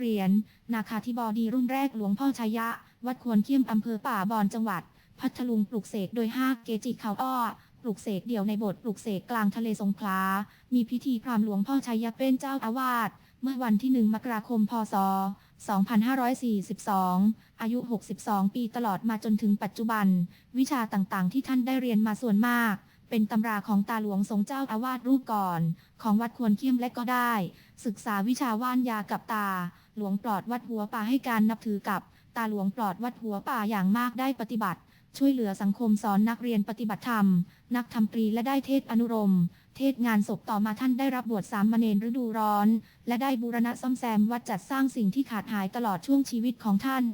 เหรียญนาคาธิบดีรุ่นแรกหลวงพ่อชัยยะ วัดควรเขี้ยมอำเภอป่าบอนจังหวัด พัทลุงปลุกเสกโดยห้าเกจิเขาอ้อปลุกเสกเดี่ยวในโบสถ์ปลุกเสกกลางทะเลสงขลา มีพิธีพราหมหลวงพ่อชัยยะเป็นเจ้าอาวาส เมื่อวันที่ 1 มกราคม พศ 2542 อายุ 62 ปีตลอดมาจนถึงปัจจุบัน วิชาต่างๆ ที่ท่านได้เรียนมาส่วนมาก เป็นตำราของตาหลวงทรงเจ้าอาวาสรูปก่อน ของวัดควรเขี้ยมและก็ได้ ศึกษาวิชาว่านยากับตา หลวงปลอดวัดหัวป่าให้การนับถือกับ ตาหลวงปลอดวัดหัวป่าอย่างมากได้ปฏิบัติ ช่วยเหลือสังคมสอนนักเรียนปฏิบัติธรรม นักธรรมตรีและได้เทศอนุรม เทศงานศพต่อมาท่านได้รับบวชสามเณรฤดูร้อน และได้บูรณะซ่อมแซมวัดจัดสร้างสิ่งที่ขาดหายตลอดช่วงชีวิตของท่าน